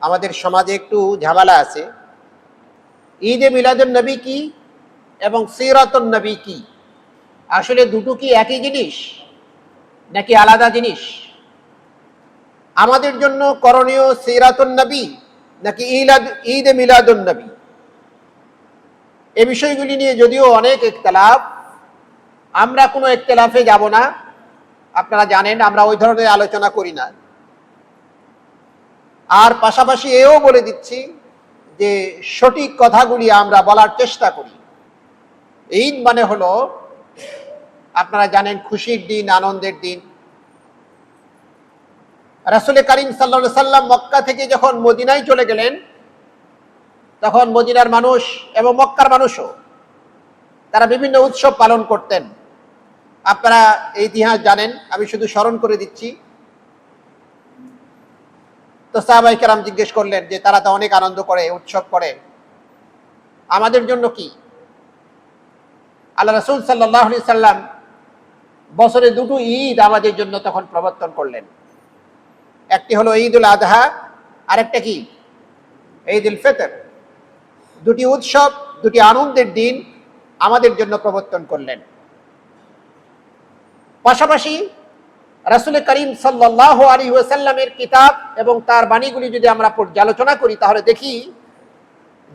আমাদের সমাজে একটু ঝামেলা আছে। ঈদে মিলাদুল নবী কি এবং সিরাতুল নবী কি? আসলে দুটো কি একই জিনিস? নাকি আলাদা জিনিস? আমাদের জন্য করণীয় সিরাতুল নবী নাকি ইলাদ, ঈদে মিলাদুল নবী? এ বিষয়গুলি নিয়ে যদিও অনেক একতলাফ আমরা কোনো একতলাফে যাব না। আপনারা জানেন, আমরা ওই ধরনের আলোচনা করি না। আর পাশাপাশি এও বলে দিচ্ছি যে সঠিক কথাগুলি আমরা বলার চেষ্টা করি। ঈদ মানে হলো, আপনারা জানেন খুশির দিন, আনন্দের দিন। রাসুল করিম সাল্লা সাল্লাম মক্কা থেকে যখন মদিনায় চলে গেলেন, তখন মদিনার মানুষ এবং মক্কার মানুষও তারা বিভিন্ন উৎসব পালন করতেন। আপনারা এই ইতিহাস জানেন, আমি শুধু স্মরণ করে দিচ্ছি তো সাহাবাই কেরাম জিজ্ঞেস করলেন যে, তারা তো অনেক আনন্দ করে, উৎসব করে। আমাদের জন্য কি? আল্লাহ রসুল সাল্লাহ সাল্লাম বছরে দুটো ঈদ আমাদের জন্য তখন প্রবর্তন করলেন। একটি হলো ঈদ উল আজহা আরেকটা কি? ঈদ উল ফেতর। দুটি উৎসব, দুটি আনন্দের দিন আমাদের জন্য প্রবর্তন করলেন। পাশাপাশি রাসুল করিম সাল্লাহ আলী ওয়াসাল্লামের কিতাব এবং তার বাণীগুলি যদি আমরা পর্যালোচনা করি, তাহলে দেখি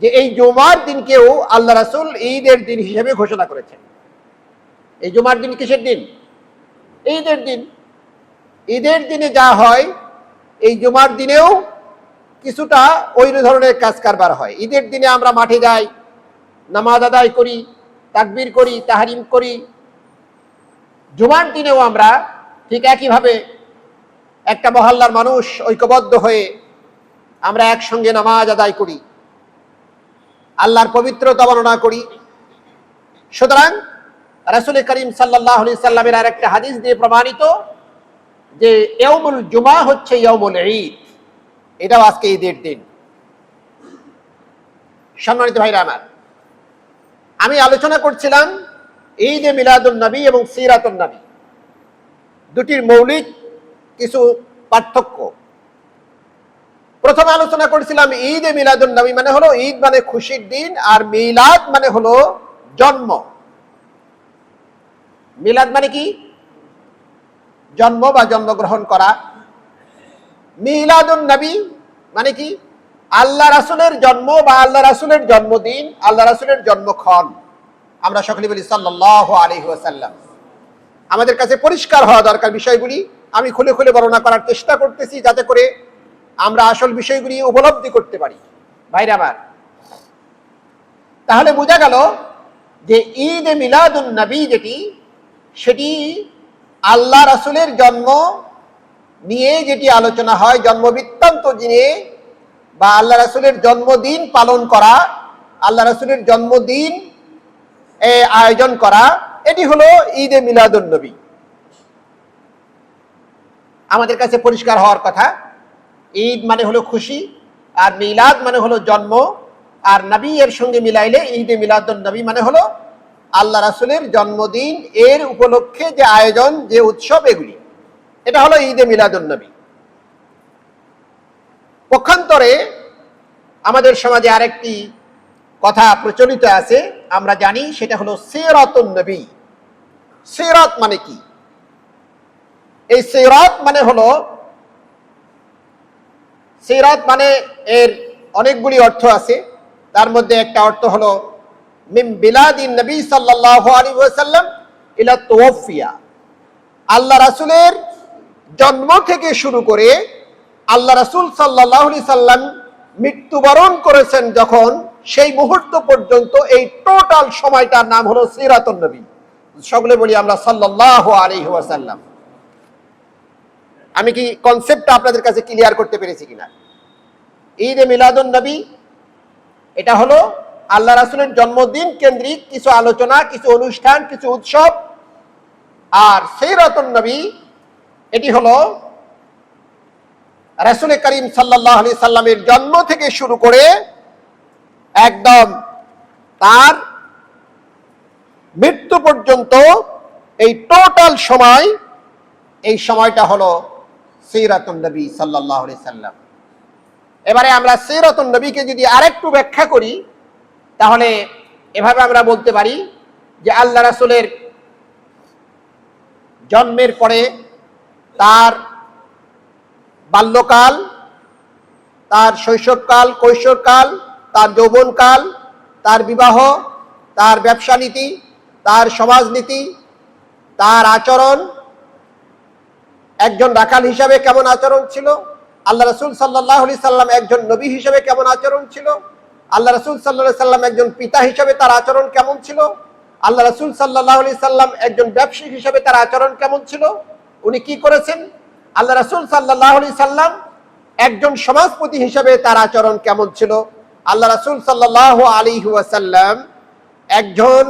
যে এই জুমার দিনকেও আল্লাহ রাসুল ঈদের দিন হিসেবে ঘোষণা করেছেন। এই জুমার দিন কিসের দিন? ঈদের দিন। ঈদের দিনে যা হয়, এই জুমার দিনেও কিছুটা ওই ধরনের কাজ কারবার হয়। ঈদের দিনে আমরা মাঠে যাই, নামাজ আদায় করি, তাকবির করি, তাহারিম করি। জুমার দিনেও আমরা ঠিক একইভাবে একটা মহল্লার মানুষ ঐক্যবদ্ধ হয়ে আমরা একসঙ্গে নামাজ আদায় করি, আল্লাহর পবিত্রতা বর্ণনা করি। সুতরাং রাসুল করিম সাল্লাহ সাল্লামের আর একটা হাদিস দিয়ে প্রমাণিত যে ইয়মুল জুমা হচ্ছে ইয়মুল ঈদ। এটাও আজকে ঈদের দিন। সম্মানিত ভাইরা আমার, আমি আলোচনা করছিলাম ঈদে মিলাদুল নবী এবং সিরাতুল নবী। দুটির মৌলিক কিছু পার্থক্য। প্রথমে আলোচনা করেছিলাম ঈদ এ মিলাদুল নবী মানে হলো ঈদ মানে খুশির দিন আর মিলাদ মানে হলো জন্ম। মিলাদ মানে কি? জন্ম বা জন্মগ্রহণ করা। মিলাদুল নবী মানে কি? আল্লাহ রাসুলের জন্ম বা আল্লাহ রাসুলের জন্মদিন, আল্লাহ রাসুলের জন্মক্ষণ। আমরা সকলে বলি সাল্লাহ আলহি ওয়াসাল্লাম। আমাদের কাছে পরিষ্কার হওয়া দরকার বিষয়গুলি। আমি খুলে খুলে বর্ণনা করার চেষ্টা করতেছি যাতে করে আমরা আসল বিষয়গুলি উপলব্ধি করতে পারি। ভাইরা আমার, তাহলে বোঝা গেল যে ঈদ এ মিলাদুল নবী যেটি, সেটি আল্লাহ রাসুলের জন্ম নিয়ে যেটি আলোচনা হয় জন্ম বৃত্তান্ত নিয়ে বা আল্লাহ রাসুলের জন্মদিন পালন করা, আল্লাহ রাসুলের জন্মদিন আয়োজন করা এটি হলো ঈদ মিলাদুল নবী আমাদের কাছে পরিষ্কার হওয়ার কথা, ঈদ মানে হলো খুশি আর মিলাদ মানে হলো জন্ম, আর নবী এর সঙ্গে মিলাইলে ঈদ মিলাদুল নবী মানে হলো আল্লাহ রাসুলের জন্মদিন, এর উপলক্ষে যে আয়োজন, যে উৎসব এগুলি। এটা হলো ঈদ মিলাদুল নবী পক্ষান্তরে আমাদের সমাজে আরেকটি কথা প্রচলিত আছে, আমরা জানি, সেটা হলো সেরাতুন নবী। সেরাত মানে কি? এই সেরাত মানে হলো, সেরাত মানে এর অনেকগুলি অর্থ আছে। তার মধ্যে একটা অর্থ হলো মিম বিলাদিন নবী সাল্লাল্লাহু আলাইহি ইলা আল্লাহ রাসূলের জন্ম থেকে শুরু করে আল্লাহ রাসূল সাল্লাল্লাহু সাল্লাম মৃত্যুবরণ করেছেন যখন সেই মুহূর্ত পর্যন্ত এই টোটাল সময়টার নাম হলো সিরাতুন নবী। সকলে বলি আমরা সাল্লাল্লাহু আলাইহি ওয়াসাল্লাম। আমি কি কনসেপ্টটা আপনাদের কাছে ক্লিয়ার করতে পেরেছি কিনা? ঈদ এ মিলাদুন নবী, এটা হলো আল্লাহ রাসুলের জন্মদিন কেন্দ্রিক কিছু আলোচনা, কিছু অনুষ্ঠান, কিছু উৎসব। আর সেই রতন নবী, এটি হলো রাসুল করিম সাল্লাহ আলি সাল্লামের জন্ম থেকে শুরু করে একদম তার মৃত্যু পর্যন্ত এই টোটাল সময়, এই সময়টা হলো সিরাতুন নবী সাল্লাহ সাল্লাম। এবারে আমরা সিরতুন নবীকে যদি আরেকটু ব্যাখ্যা করি, তাহলে এভাবে আমরা বলতে পারি যে আল্লাহ রাসূলের জন্মের পরে তার বাল্যকাল, তার শৈশবকাল, কৈশোরকাল, তার যৌবনকাল, তার বিবাহ, তার ব্যবসা নীতি তার সমাজনীতি, তার আচরণ, একজন রাখাল হিসাবে কেমন আচরণ ছিল? আল্লাহ রসুল সাল্লাহ সাল্লাম একজন নবী হিসেবে কেমন আচরণ ছিল? আল্লাহ রসুল সাল্লাহ সাল্লাম একজন পিতা হিসেবে তার আচরণ কেমন ছিল? আল্লাহ রসুল সাল্লাহ আলি সাল্লাম একজন ব্যবসায়ী হিসেবে তার আচরণ কেমন ছিল? উনি কি করেছেন? আল্লাহ রসুল সাল্লাহ আলি সাল্লাম একজন সমাজপতি হিসেবে তার আচরণ কেমন ছিল? আল্লাহ রসুল সাল্লাহ আলী ওয়াসাল্লাম একজন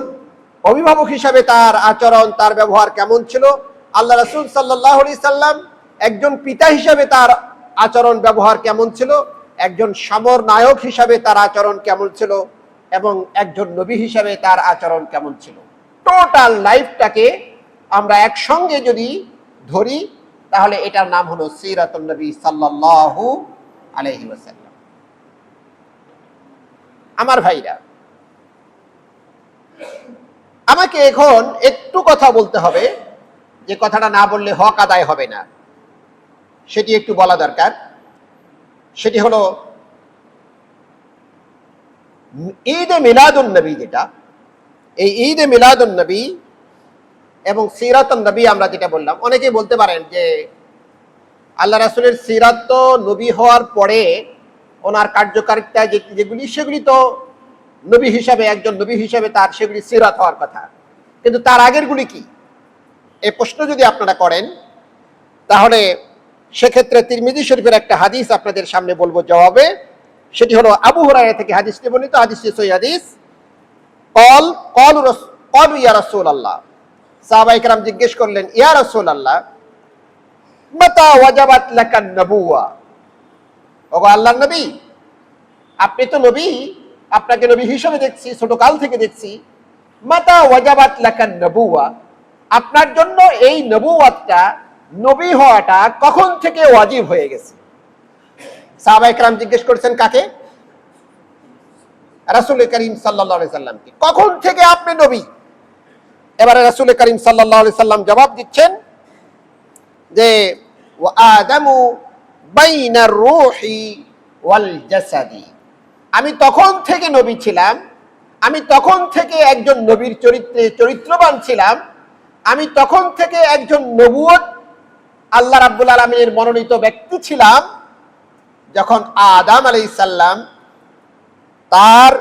অভিভাবক হিসাবে তার আচরণ, তার ব্যবহার কেমন ছিল? আল্লাহ রসুল সাল্লাহ সাল্লাম একজন পিতা হিসাবে তার আচরণ, ব্যবহার কেমন ছিল? একজন সমর নায়ক হিসাবে তার আচরণ কেমন ছিল? এবং একজন নবী হিসাবে তার আচরণ কেমন ছিল? টোটাল লাইফটাকে আমরা একসঙ্গে যদি ধরি, তাহলে এটার নাম হলো সিরাতুন নবী সাল্লাল্লাহু আলাইহি ওয়াসাল্লাম। আমার ভাইরা আমাকে এখন একটু কথা বলতে হবে, যে কথাটা না বললে হক আদায় হবে না। সেটি একটু বলা দরকার। সেটি হলো, ঈদে মিলাদুন নবী যেটা, এই ঈদে মিলাদুন নবী এবং সিরাতুন নবী আমরা যেটা বললাম, অনেকেই বলতে পারেন যে আল্লাহ রাসুলের সিরাত তো নবী হওয়ার পরে ওনার কার্যকারিতা যেগুলি, সেগুলি তো নবী হিসাবে, একজন নবী হিসাবে তার সেগুলি সিরাত হওয়ার কথা। কিন্তু তার আগেরগুলি কি? এই প্রশ্ন যদি আপনারা করেন, তাহলে সেক্ষেত্রে তিরমিজি শরীফের একটা হাদিস আপনাদের সামনে বলব জবাবে। সেটি হলো আবু হুরায়রা থেকে হাদিস নিবন্ধিত হাদিস হাদিস। কল কল কল ইয়া রাসূল আল্লাহ সাহাবাইকরাম জিজ্ঞেস করলেন, ইয়া রাসূল আল্লাহ মাতা নবুয়া? নবী? আপনি তো নবী। আপনাকে নবী হিসেবে দেখছি ছোট কাল থেকে দেখছি। মাতা ওয়াজাবাত লাকান নবুয়া আপনার জন্য এই নবুয়াতটা নবী হওয়াটা কখন থেকে ওয়াজিব হয়ে গেছে? সাহাবাইকরাম জিজ্ঞেস করেছেন, কাকে? রাসুল করিম সাল্লা সাল্লামকে কখন থেকে আপনি নবী? এবারে রাসুল করিম সাল্লা সাল্লাম জবাব দিচ্ছেন যে আদামু বাইনা রুহি ওয়াল জাসাদি। আমি তখন থেকে নবী ছিলাম, আমি তখন থেকে একজন নবীর চরিত্রে, চরিত্রবান ছিলাম, আমি তখন থেকে একজন নবুয়ত, আল্লাহ রাব্বুল আলমীর মনোনীত ব্যক্তি ছিলাম, যখন আদাম আলাইহিস সাল্লাম তার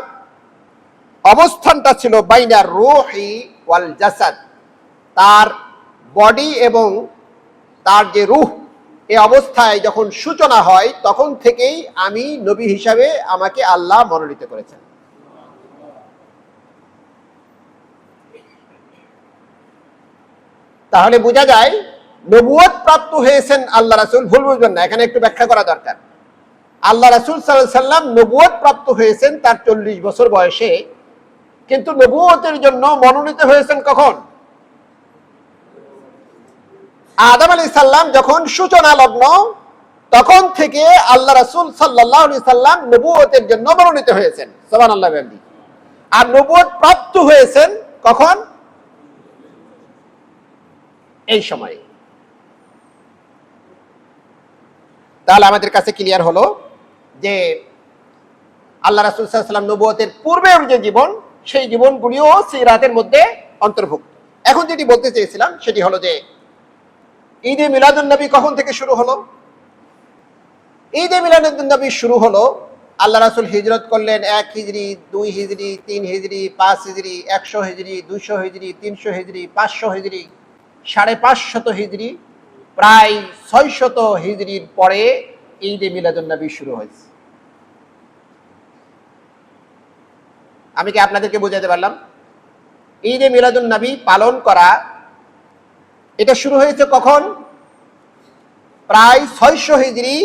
অবস্থানটা ছিল বাইনার রুহি ওয়াল জাসাদ। তার বডি এবং তার যে রুহ এই অবস্থায় যখন সূচনা হয়, তখন থেকেই আমি নবী হিসাবে আমাকে আল্লাহ মনোনীত করেছেন। তাহলে বোঝা যায় নবুয়ত প্রাপ্ত হয়েছেন আল্লাহ রাসূল, ভুল বুঝবেন না, এখানে একটু ব্যাখ্যা করা দরকার। আল্লাহ রাসুল সাল্লাম নবুয়ত প্রাপ্ত হয়েছেন তার চল্লিশ বছর বয়সে, কিন্তু নবুয়তের জন্য মনোনীত হয়েছেন কখন? আদম আলী সাল্লাম যখন সূচনা লগ্ন, তখন থেকে আল্লাহ রাসূল সাল্লাহ আলি নবুয়তের জন্য মনোনীত হয়েছেন। সোবান আল্লাহ আর নবুয়ত প্রাপ্ত হয়েছেন কখন? এই সময়ে। তাহলে আমাদের কাছে ক্লিয়ার হলো যে আল্লাহ রাসুল সাল্লাম নবুয়তের পূর্বের যে জীবন, সেই জীবনগুলিও সিরাতের মধ্যে অন্তর্ভুক্ত। এখন যেটি বলতে চেয়েছিলাম, সেটি হলো যে ঈদে মিলাদুল নবী কখন থেকে শুরু হলো? ঈদে মিলাদুল নবী শুরু হলো, আল্লাহ রাসুল হিজরত করলেন এক হিজড়ি দুই হিজড়ি তিন হিজড়ি পাঁচ হিজড়ি একশো হিজড়ি দুইশো হিজড়ি তিনশো হিজড়ি পাঁচশো হিজড়ি সাড়ে পাঁচশত হিজড়ি প্রায় ছয়শত হিজড়ির পরে ঈদে মিলাদুল নবী শুরু হয়েছে। আমি কি আপনাদেরকে বোঝাতে পারলাম? ঈদে মিলাদুল নবী পালন করা এটা শুরু হয়েছে কখন? প্রায় ছয়শো হিজড়ি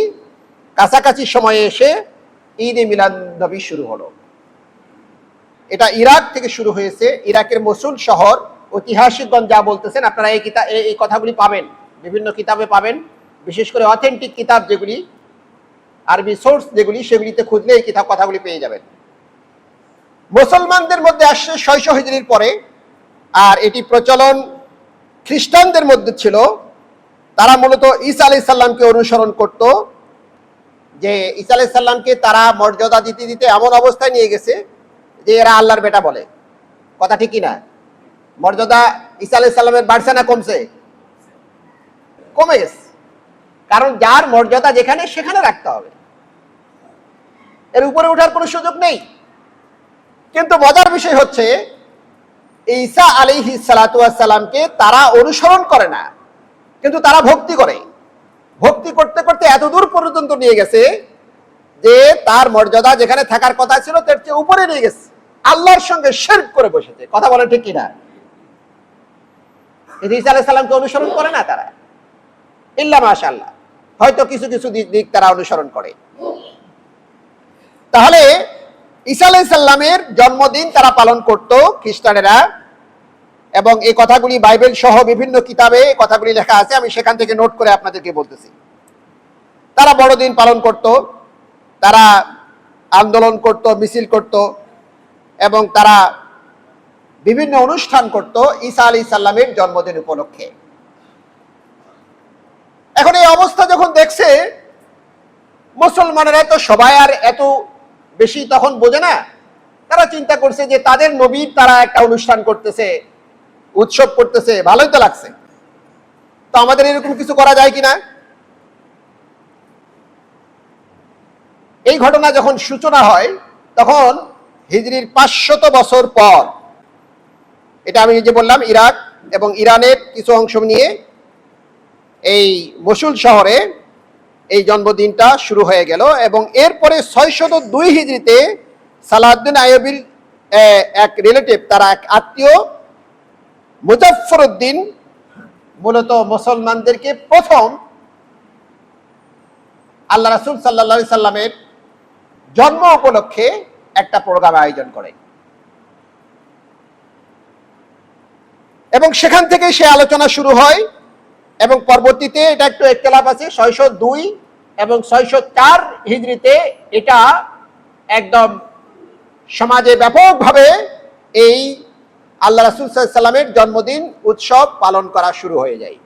কাছাকাছি সময়ে এসে ঈদে মিলাদ নবী শুরু হলো। এটা ইরাক থেকে শুরু হয়েছে, ইরাকের মসুল শহর, ঐতিহাসিকগণ যা বলতেছেন, আপনারা এই কিতাব এই কথাগুলি পাবেন, বিভিন্ন কিতাবে পাবেন, বিশেষ করে অথেন্টিক কিতাব যেগুলি, আরবি সোর্স যেগুলি, সেগুলিতে খুঁজলে এই কিতাব কথাগুলি পেয়ে যাবেন। মুসলমানদের মধ্যে আসছে ছয়শো হিজড়ির পরে, আর এটি প্রচলন খ্রিস্টানদের মধ্যে ছিল, তারা মূলত ঈসা আলাই সাল্লামকে অনুসরণ করত, যে ঈসা আলাই সাল্লামকে তারা মর্যাদা দিতে দিতে এমন অবস্থায় নিয়ে গেছে যে এরা আল্লাহর বেটা বলে। কথা ঠিকই না মর্যাদা ঈসা আলাই সাল্লামের বাড়ছে না কমছে? কমে গেছে কারণ যার মর্যাদা যেখানে, সেখানে রাখতে হবে। এর উপরে ওঠার কোনো সুযোগ নেই। কিন্তু মজার বিষয় হচ্ছে ঈসা আলিহি সালাতামকে তারা অনুসরণ করে না। কিন্তু তারা ভক্তি করে। ভক্তি করতে করতে এত দূর পর্যন্ত নিয়ে গেছে যে তার মর্যাদা যেখানে থাকার কথা ছিল, তার চেয়ে উপরে নিয়ে গেছে। আল্লাহর সঙ্গে শেরক করে বসেছে। কথা বলে ঠিক কিনা? ঈসা আলাইহিস সালামকে অনুসরণ করে না তারা? ইল্লা মাশাআল্লাহ। হয়তো কিছু কিছু দিক তারা অনুসরণ করে। তাহলে ঈসা আলাইহিস সাল্লামের জন্মদিন তারা পালন করত খ্রিস্টানেরা। এবং এই কথাগুলি বাইবেল সহ বিভিন্ন কিতাবে কথাগুলি লেখা আছে, আমি সেখান থেকে নোট করে আপনাদেরকে বলতেছি। তারা বড়দিন পালন করত, তারা আন্দোলন করত, মিছিল করত এবং তারা বিভিন্ন অনুষ্ঠান করত ঈসা আলী সাল্লামের জন্মদিন উপলক্ষে। এখন এই অবস্থা যখন দেখছে, মুসলমানেরা তো সবাই আর এত বেশি তখন বোঝে না। তারা চিন্তা করছে যে তাদের নবীর তারা একটা অনুষ্ঠান করতেছে উৎসব করতেছে, ভালোই তো লাগছে। তো আমাদের এরকম কিছু করা যায় কিনা? এই ঘটনা যখন সূচনা হয়, তখন হিজরির পাঁচশত বছর পর, এটা আমি যে বললাম, ইরাক এবং ইরানের কিছু অংশ নিয়ে এই মসুল শহরে এই জন্মদিনটা শুরু হয়ে গেল এবং এরপরে ছয়শত দুই হিজড়িতে সালাউদ্দিন আয়বির এক রিলেটিভ তারা এক আত্মীয় মুজফর উদ্দিন মূলত মুসলমানদেরকে প্রথম আল্লাহ রাসুল সাল্লা সাল্লামের জন্ম উপলক্ষে একটা প্রোগ্রাম আয়োজন করে। এবং সেখান থেকে সে আলোচনা শুরু হয় এবং পরবর্তীতে এটা একটু একতলাপ আছে, ছয়শো দুই এবং ছয়শো চার হিজড়িতে এটা একদম সমাজে ব্যাপকভাবে এই আল্লাহ রাসুল সাল্লামের জন্মদিন উৎসব পালন করা শুরু হয়ে যায়।